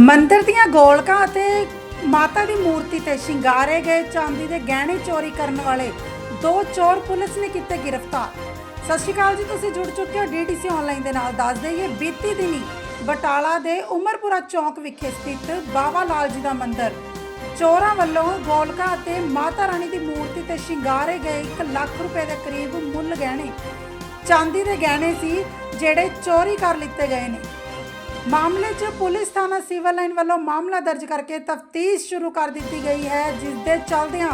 ਮੰਦਰ ਦੀਆਂ ਗੋਲਕਾਂ ਅਤੇ ਮਾਤਾ ਦੀ ਮੂਰਤੀ ਤੇ ਸ਼ਿੰਗਾਰੇ ਗਏ ਚਾਂਦੀ ਦੇ ਗਹਿਣੇ ਚੋਰੀ ਕਰਨ ਵਾਲੇ ਦੋ ਚੋਰ ਪੁਲਿਸ ਨੇ ਕੀਤੇ ਗ੍ਰਿਫਤਾਰ। ਸਤਿ ਸ਼੍ਰੀ ਅਕਾਲ ਜੀ, ਤੁਸੀਂ ਜੁੜ ਚੁੱਕੇ ਹੋ ਡੀਡੀਸੀ ਆਨਲਾਈਨ ਦੇ ਨਾਲ। ਦੱਸ ਦਈਏ, ਬੀਤੀ ਦਿਨੀ ਬਟਾਲਾ ਦੇ ਉਮਰਪੁਰਾ ਚੌਂਕ ਵਿਖੇ ਸਥਿਤ ਬਾਬਾ ਲਾਲ ਜੀ ਦਾ ਮੰਦਿਰ ਚੋਰਾਂ ਵੱਲੋਂ ਗੋਲਕਾ ਅਤੇ ਮਾਤਾ ਰਾਣੀ ਦੀ ਮੂਰਤੀ ਤੇ ਸ਼ਿੰਗਾਰੇ ਗਏ 1 ਲੱਖ ਰੁਪਏ ਦੇ ਕਰੀਬ ਮੁੱਲ ਗਹਿਣੇ। ਚਾਂਦੀ ਦੇ ਗਹਿਣੇ ਸੀ, ਜਿਹੜੇ ਚੋਰੀ ਕਰ ਲਿੱਤੇ ਗਏ ਨੇ। ਮਾਮਲੇ 'ਚ ਪੁਲਿਸ ਥਾਣਾ ਸਿਵਲ ਲਾਈਨ ਵੱਲੋਂ ਮਾਮਲਾ ਦਰਜ ਕਰਕੇ ਤਫਤੀਸ਼ ਸ਼ੁਰੂ ਕਰ ਦਿੱਤੀ ਗਈ ਹੈ, ਜਿਸ ਦੇ ਚੱਲਦਿਆਂ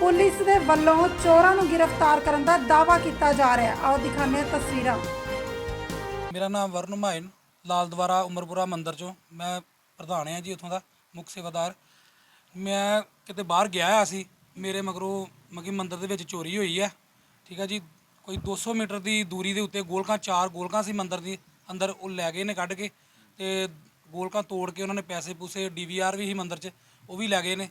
ਪੁਲਿਸ ਦੇ ਵੱਲੋਂ ਚੋਰਾਂ ਨੂੰ ਗ੍ਰਿਫਤਾਰ ਕਰਨ ਦਾ ਦਾਅਵਾ ਕੀਤਾ ਜਾ ਰਿਹਾ। ਹੈ ਆਓ ਦਿਖਾਉਂਦੇ ਹਾਂ ਤਸਵੀਰਾਂ। ਮੇਰਾ ਨਾਮ ਵਰਨ ਮਾਇਨ ਲਾਲ ਦੁਆਰਾ ਉਮਰਪੁਰਾ ਮੰਦਰ ਚੋਂ। ਮੈਂ ਪ੍ਰਧਾਨ ਹਾਂ ਜੀ ਉੱਥੋਂ ਦਾ, ਮੁੱਖ ਸੇਵਾਦਾਰ। ਮੈਂ ਕਿਤੇ ਬਾਹਰ ਗਿਆ ਆ ਸੀ, ਮੇਰੇ ਮਗਰੋਂ ਮਗੀ ਮੰਦਰ ਦੇ ਵਿੱਚ ਚੋਰੀ ਹੋਈ ਹੈ। ਠੀਕ ਹੈ ਜੀ, ਕੋਈ 200 ਮੀਟਰ ਦੀ ਦੂਰੀ ਦੇ ਉੱਤੇ ਗੋਲਕਾਂ, ਚਾਰ ਗੋਲਕਾਂ ਸੀ ਮੰਦਰ ਦੀ, ਅੰਦਰ ਉਹ ਲੈ ਗਏ ਨੇ ਕੱਢ ਕੇ। ਤੇ ਗੋਲਕਾਂ ਤੋੜ ਕੇ ਉਹਨਾਂ ਨੇ ਪੈਸੇ ਪੂਸੇ ਡੀਵੀਆਰ ਵੀ ਸੀ ਮੰਦਿਰ 'ਚ, ਉਹ ਵੀ ਲੈ ਗਏ ਨੇ।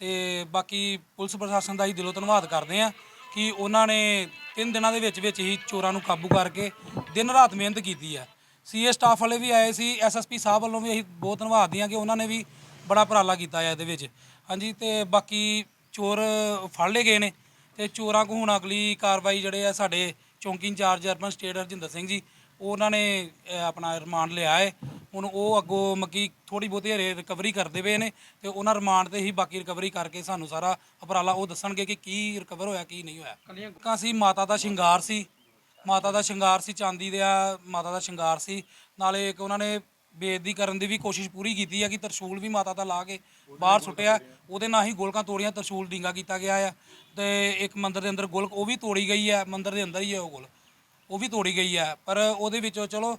ਤੇ ਬਾਕੀ ਪੁਲਿਸ ਪ੍ਰਸ਼ਾਸਨ ਦਾ ਹੀ ਦਿਲੋਂ ਧੰਨਵਾਦ ਕਰਦੇ ਆ ਕਿ ਉਹਨਾਂ ਨੇ ਤਿੰਨ ਦਿਨਾਂ ਦੇ ਵਿੱਚ ਵਿੱਚ ਹੀ ਚੋਰਾਂ ਨੂੰ ਕਾਬੂ ਕਰਕੇ ਦਿਨ ਰਾਤ ਮਿਹਨਤ ਕੀਤੀ ਹੈ। ਸੀਏ ਸਟਾਫ ਵਾਲੇ ਵੀ ਆਏ ਸੀ ਐਸਐਸਪੀ ਸਾਹਿਬ ਵੱਲੋਂ ਵੀ ਅਸੀਂ ਬਹੁਤ ਧੰਨਵਾਦ ਦੀਆਂ ਕਿ ਉਹਨਾਂ ਨੇ ਵੀ ਬੜਾ ਉਪਰਾਲਾ ਕੀਤਾ ਹੈ ਇਹਦੇ ਵਿੱਚ। ਹਾਂਜੀ, ਤੇ ਬਾਕੀ ਚੋਰ ਫੜ ਲਏ ਗਏ ਨੇ ਤੇ ਚੋਰਾਂ ਕੋ ਹੁਣ ਅਗਲੀ ਕਾਰਵਾਈ ਜਿਹੜੇ ਆ ਸਾਡੇ ਚੌਂਕੀ in charge urban estate Harjinder Singh ji, ਉਹਨਾਂ ਨੇ ਆਪਣਾ ਰਿਮਾਂਡ ਲਿਆ ਹੈ। ਹੁਣ ਉਹ ਅੱਗੋਂ ਮੱਕੀ ਥੋੜੀ ਬਹੁਤੀ ਹਰੇ ਰਿਕਵਰੀ ਕਰਦੇ ਪਏ ਨੇ ਤੇ ਉਹਨਾਂ ਰਿਮਾਂਡ ਤੇ ਹੀ ਬਾਕੀ ਰਿਕਵਰੀ ਕਰਕੇ ਸਾਨੂੰ ਸਾਰਾ ਉਪਰਾਲਾ ਉਹ ਦੱਸਣਗੇ ਕਿ ਕੀ ਰਿਕਵਰ ਹੋਇਆ ਕੀ ਨਹੀਂ ਹੋਇਆ। ਕਲੀਆਂ ਸੀ ਮਾਤਾ ਦਾ ਸ਼ਿੰਗਾਰ ਸੀ ਮਾਤਾ ਦਾ ਸ਼ਿੰਗਾਰ ਸੀ ਚਾਂਦੀ ਦਾ ਮਾਤਾ ਦਾ ਸ਼ਿੰਗਾਰ ਸੀ। ਨਾਲੇ ਇੱਕ ਉਹਨਾਂ ਨੇ ਬੇਇੱਜ਼ਤੀ ਕਰਨ ਦੀ ਵੀ ਕੋਸ਼ਿਸ਼ ਪੂਰੀ ਕੀਤੀ ਹੈ ਕਿ ਤਰਸ਼ੂਲ ਵੀ ਮਾਤਾ ਦਾ ਲਾ ਕੇ ਬਾਹਰ ਸੁੱਟਿਆ। ਉਹਦੇ ਨਾਲ ਹੀ ਗੋਲਕਾਂ ਤੋੜੀਆਂ ਤਰਸ਼ੂਲ ਡਿੰਗਾ ਕੀਤਾ ਗਿਆ ਆ। ਤੇ ਇੱਕ ਮੰਦਿਰ ਦੇ ਅੰਦਰ ਗੋਲਕ ਉਹ ਵੀ ਤੋੜੀ ਗਈ ਹੈ ਮੰਦਿਰ ਦੇ ਅੰਦਰ ਹੀ ਹੈ ਉਹ ਗੋਲ ਉਹ ਵੀ ਤੋੜੀ ਗਈ ਹੈ ਪਰ ਉਹਦੇ ਵਿੱਚੋਂ ਚਲੋ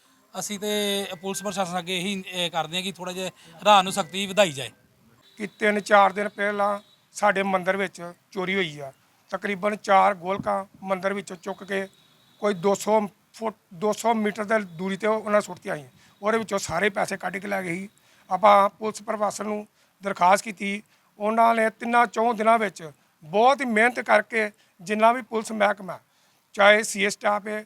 ਅਸੀਂ ਤੇ ਪੁਲਿਸ ਪ੍ਰਸ਼ਾਸਨ ਅੱਗੇ ਇਹੀ, ਇਹ ਕਰਦੇ ਹਾਂ ਕਿ ਥੋੜਾ ਜਿਹਾ ਰਾਹ ਨੂੰ ਸਖਤੀ ਵਧਾਈ ਜਾਏ। ਕਿ ਤਿੰਨ ਚਾਰ ਦਿਨ ਪਹਿਲਾਂ ਸਾਡੇ ਮੰਦਿਰ ਵਿੱਚ ਚੋਰੀ ਹੋਈ ਆ। ਤਕਰੀਬਨ ਚਾਰ ਗੋਲਕਾਂ ਮੰਦਿਰ ਵਿੱਚੋਂ ਚੁੱਕ ਕੇ ਕੋਈ 200 ਫੁੱਟ 200 ਮੀਟਰ ਦੀ ਦੂਰੀ ਤੇ ਉਹਨਾਂ ਨੇ ਸੁੱਟਤੀਆਂ ਆਈਆਂ। ਉਹਦੇ ਵਿੱਚੋਂ ਸਾਰੇ ਪੈਸੇ ਕੱਢ ਕੇ ਲੈ ਗਏ ਸੀ। ਆਪਾਂ ਪੁਲਿਸ ਪ੍ਰਸ਼ਾਸਨ ਨੂੰ ਦਰਖਾਸਤ ਕੀਤੀ। ਉਹਨਾਂ ਨੇ ਤਿੰਨਾਂ ਚੌਂ ਦਿਨਾਂ ਵਿੱਚ ਬਹੁਤ ਹੀ ਮਿਹਨਤ ਕਰਕੇ ਜਿੰਨਾ ਵੀ ਪੁਲਿਸ ਮਹਿਕਮਾ, ਚਾਹੇ ਸੀਏ ਸਟਾਫ ਹੈ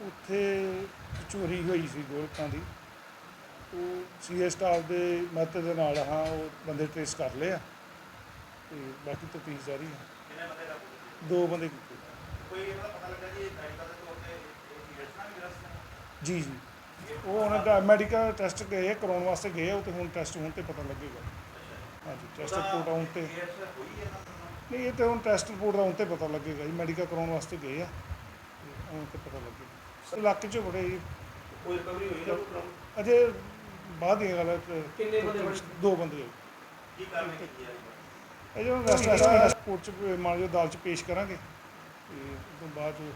ਉੱਥੇ ਚੋਰੀ ਹੋਈ ਸੀ ਗੋਲਕਾਂ ਦੀ। ਉਹ ਸੀਏ ਸਟਾਫ ਦੇ ਮਦਦ ਦੇ ਨਾਲ ਹਾਂ ਉਹ ਬੰਦੇ ਟ੍ਰੇਸ ਕਰ ਲਏ ਆ ਤੇ ਬਾਕੀ ਤਫਤੀਸ਼ ਜਾਰੀ ਹੈ ਦੋ ਬੰਦੇ ਕੀਤੇ। ਜੀ ਜੀ ਉਹ ਉਹਨਾਂ ਦਾ ਮੈਡੀਕਲ ਟੈਸਟ ਗਏ ਕਰਾਉਣ ਵਾਸਤੇ ਗਏ ਆ, ਉਹ ਤੇ ਹੁਣ ਟੈਸਟ ਹੋਣ ਤੇ ਪਤਾ ਲੱਗੇਗਾ। ਹਾਂਜੀ ਟੈਸਟ ਰਿਪੋਰਟ ਆਉਣ ਤੇ। ਨਹੀਂ ਇਹ ਤੇ ਹੁਣ ਟੈਸਟ ਰਿਪੋਰਟ ਦਾ ਆਉਣ ਤੇ ਪਤਾ ਲੱਗੇਗਾ ਜੀ ਮੈਡੀਕਲ ਕਰਾਉਣ ਵਾਸਤੇ ਗਏ ਆ। ਤੇ ਆਉਣ ਤੇ ਪਤਾ ਲੱਗੇਗਾ। ਇਲਾਕੇ 'ਚ ਬੜੇ ਜੀ ਕੋਈ ਰਿਕਵਰੀ ਹੋਈ ਹੈ ਅਜੇ ਬਾਅਦ ਦੀ ਗੱਲ ਹੈ ਕਿ ਕਿੰਨੇ ਬੰਦੇ ਫੜੇ? ਦੋ ਬੰਦੇ। ਹੋਏ ਕੀ ਕਾਰਵਾਈ ਕੀਤੀ ਹੈ? ਇਹ ਜੋ ਰੈਸਟ ਕੋਰਟ 'ਚ ਮੰਨ ਲਓ ਅਦਾਲਤ 'ਚ ਪੇਸ਼ ਕਰਾਂਗੇ। ਤੇ ਉਸ ਤੋਂ ਬਾਅਦ 'ਚ